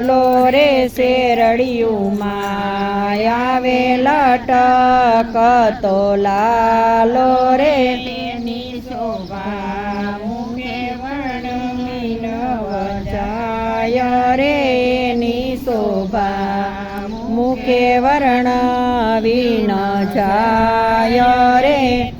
લો રે શેરડિયું આવે લટક તો લાલો રે તેની શોભા મુકે વર્ણ જાય રે ની શોભા મુખે વર્ણ વિન જાય. રે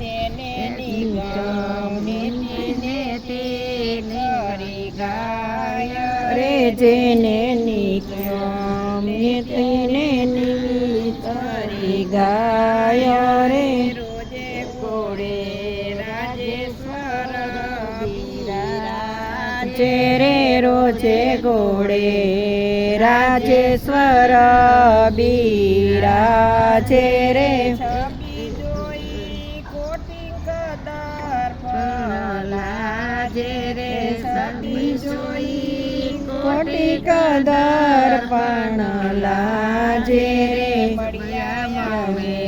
ગાય રે જેને નિત્યમ નીતિને નીતરી ગાય રે. રોજે કોડે રાજેશ્વર બિરાજે જે રે રોજે ગોળે રાજેશ્વર બિરાજે રે. છબી જોઈ કોટી કદર પણ લાજે રે પડ્યા માવે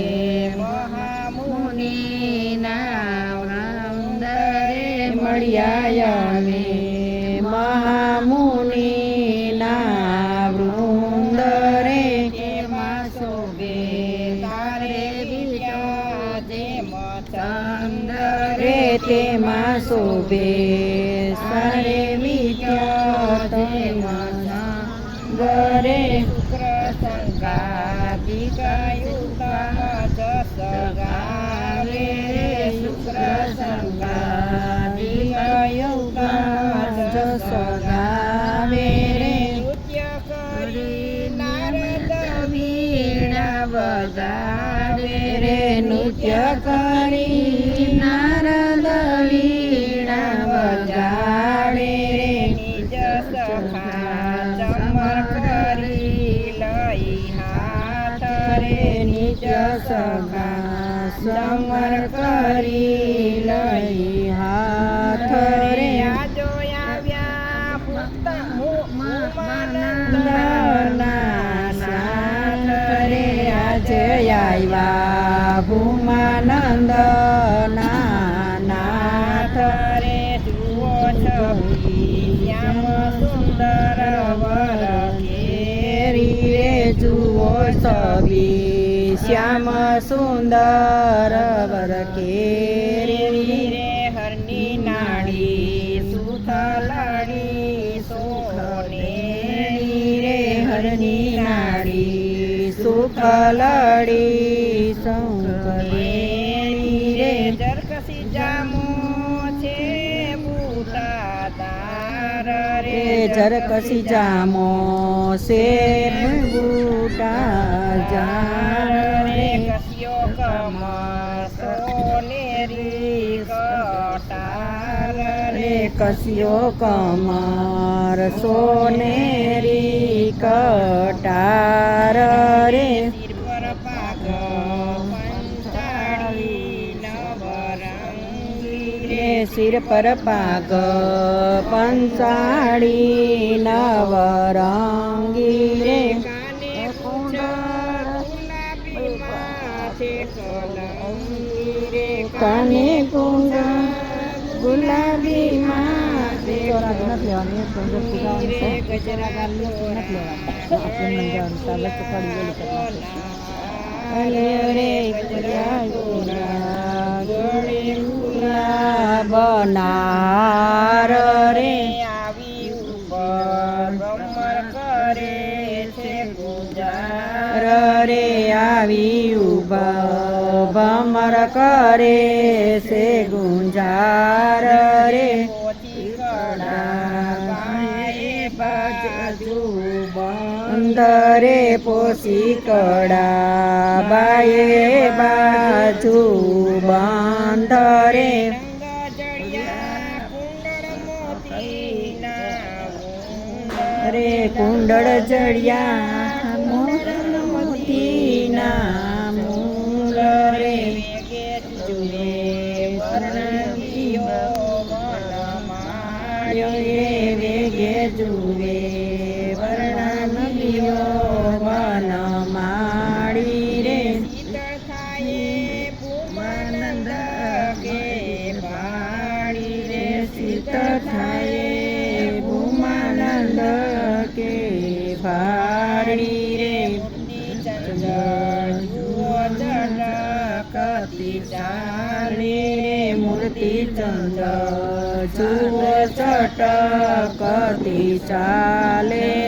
મહામુનિ નામંદરે મળ્યા અમે મહામુનિ ના વૃંદ રે તેમાં શોભે તારે વિરાજે મચંદર રે તેમાં શોભે તેમાં ગરે શુક્ર સંગાધિકાયુક્તા જસ ગાવે શુક્ર સંગાધિકાયુક્તા જસ ગાવે રે નૃત્ય કરી નારદ વીણા વગાડે રે નૃત્ય કરી નારદ વીણા વગાડે રે નિજ સખા ચમર લઈ હાથ નિજ સખા સમર કરી લઈ હાથ રે આજો આવ્યા પુસ્ત મુમાનંદ ના સાથ રે આજે આવ્યા ભૂમાનંદ છબી શ્યામ સુંદર વર કેરી. રે હરની નાડી સુથલાડી સોનેરી રે. હરની નાડી સુખલડી સંકલેણી જરકસી જામો શેર બૂટા જાણે. કસ્યો કમર સોનેરી કટાર કસ્યો કમર સોનેરી કટાર રે. શિર પર પાક પંચાળી નવરંગી રે. કાને ગુલાબી માં કુંડ ગુલાબી માથે રે ગુલાબ નાર રે. આવી ઉપર ભ્રમણ કરે છે ગુજાર રે આવી ઉપર ભમર કરે છે ગુંજાર રે. અંદરે પોસી કડા બાયે બાજુ બાંધરે. રે કુંડળ જડિયા મોતીના મૂળ રે. વેગે જુએ જુએ વર્ણનલિયો વન માળી રે, શીતળ થાય ચંદ્ર જુઓ ચટકતી ચાલે